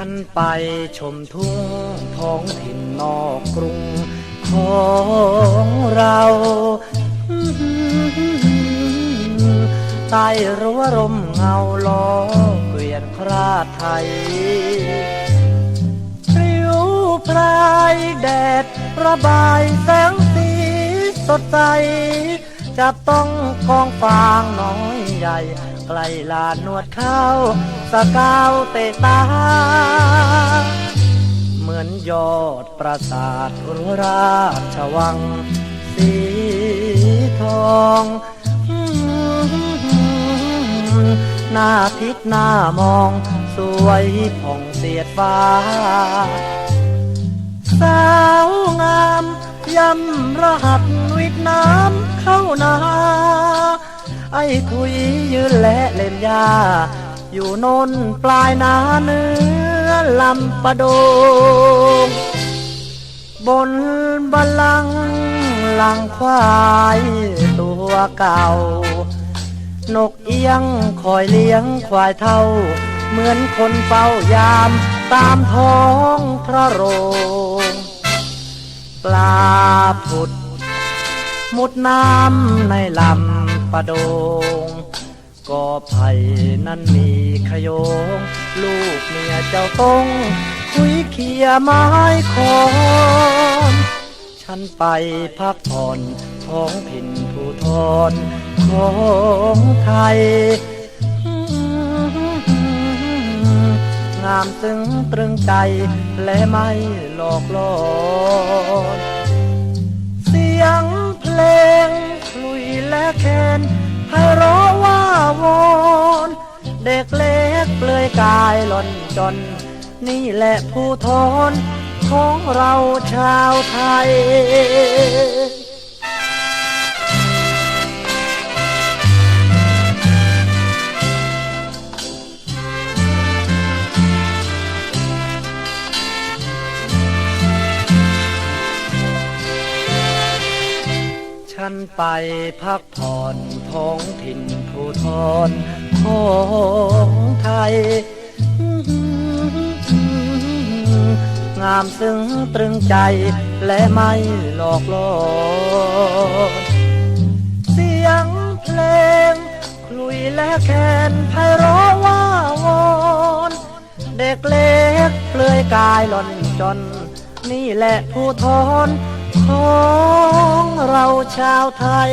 ฉันไปชมทุ่งท้องถิ่นนอกกรุงของเราใต้รั้วร่มเงาล้อเกวียนคราไทยริ้วพรายแดดระบายแสงสีสดใส จับต้องกองฟางน้อยใหญ่ ใกล้ลานนวดข้าวสกาวเตะตา เหมือนยอดปราสาทหรือราชวัง สีทองหน้าทิศหน้ามอง สวยผ่องเสียดฟ้า สาวงาม ยำรหัสวิทน้ำ ไอ้ทุยยืนและเล่นยา อยู่นนปลายนาเนื้อลำปะโดง บนบัลลังก์หลังควายตัวเก่า นกเอียงคอยเลี้ยงควายเท่า เหมือนคนเฝ้ายามตามท้องพระโรงปลาผุด มุดน้ำในลำ ปะโดงก็ไผ่นั้นมีขยง ลูกเมียเจ้าต้องคุยเคียไม้คอนฉันไปพักผ่อนท้องถิ่นภูทรของไทย งามซึ้งตรึงใจและไม่หลอกลอน เด็กเล็กเปลือยกายหล่นจน นี่แหละผู้ทนของเราชาวไทย ฉันไปพักผ่อนท้องถิ่นภูทร ของไทย งามซึ้งตรึงใจและไม่หลอกลอนเสียงเพลงคลุยและแคนไพเราะว่าวอนเด็กเล็กเปลือยกายหล่อนจน นี่แหละผู้ทนของเราชาวไทย